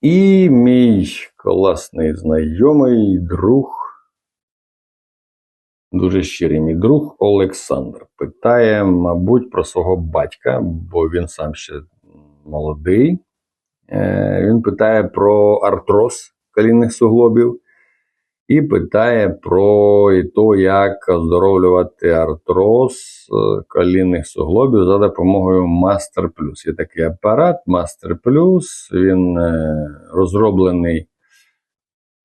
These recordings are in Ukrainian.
І мій класний знайомий друг, дуже щирий мій друг Олександр, питає, мабуть, про свого батька, бо він сам ще молодий. Е, Він питає про артроз колінних суглобів і питає про то, як оздоровлювати артроз е, колінних суглобів за допомогою Master Plus. Є такий апарат Master Plus, він е, розроблений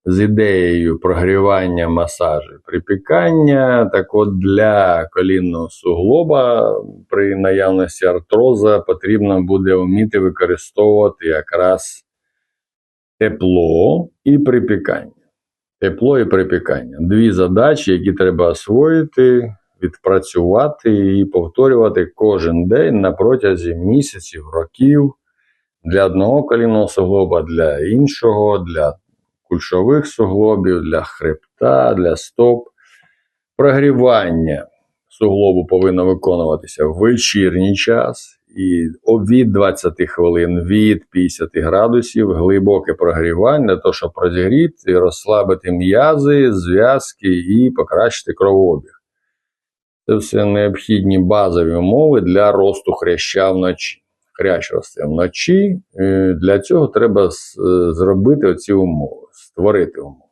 з ідеєю прогрівання масажу припікання. Так от для колінного суглоба при наявності артроза потрібно буде вміти використовувати якраз тепло і припікання. Тепло і припікання. Дві задачі, які треба освоїти, відпрацювати і повторювати кожен день на протязі місяців, років для одного колінного суглоба, для іншого, для кульшових суглобів, для хребта, для стоп. Прогрівання суглобу повинно виконуватися в вечірній час і від 20 хвилин, від 50 градусів, глибоке прогрівання того, щоб розігріти, розслабити м'язи, зв'язки і покращити кровообіг. Це все необхідні базові умови для росту хряща вночі. Хрящ росте вночі. е, Для цього треба е, зробити оці умови, створити умови.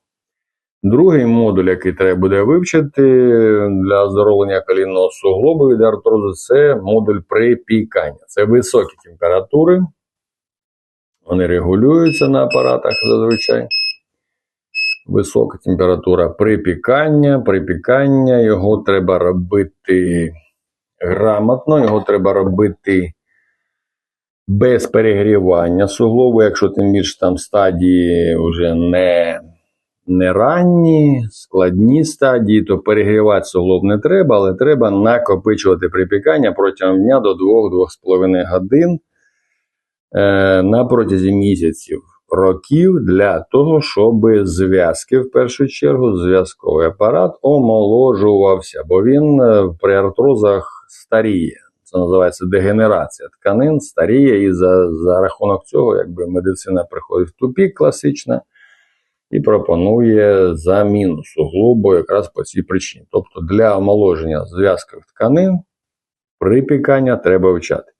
Другий модуль, який треба буде вивчити для оздоровлення колінного суглобу від артрозу, це модуль припікання. Це високі температури. Вони регулюються на апаратах зазвичай. Висока температура припікання. Припікання його треба робити грамотно, його треба робити без перегрівання суглобу, якщо тим більше там стадії вже не, не ранні, складні стадії, то перегрівати суглоб не треба, але треба накопичувати припікання протягом дня до 2-2,5 годин е, на протязі місяців, років для того, щоб зв'язки, в першу чергу, зв'язковий апарат омоложувався, бо він е, при артрозах старіє. Це називається дегенерація тканин, старіє, і за, за рахунок цього якби медицина приходить в тупік класична і пропонує заміну суглобу якраз по цій причині. Тобто для омоложення зв'язкових тканин припікання треба вчати.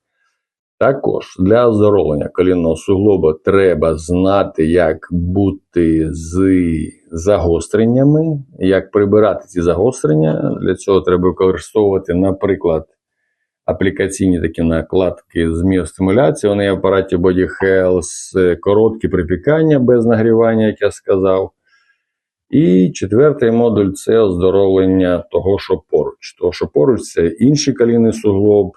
Також для оздоровлення колінного суглоба треба знати, як бути з загостреннями, як прибирати ці загострення. Для цього треба використовувати, наприклад, аплікаційні такі накладки з міостимуляції. Вони в апараті Body Health, короткі припікання без нагрівання, як я сказав. І четвертий модуль це оздоровлення того, що поруч. Того, що поруч це інший колінний суглоб,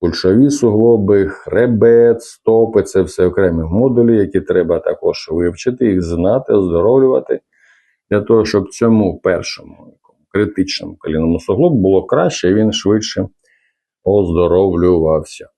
кульшові суглоби, хребет, стопи це все окремі модулі, які треба також вивчити, їх знати, оздоровлювати, для того, щоб цьому першому критичному колінному суглобу було краще і він швидше оздоровлювався.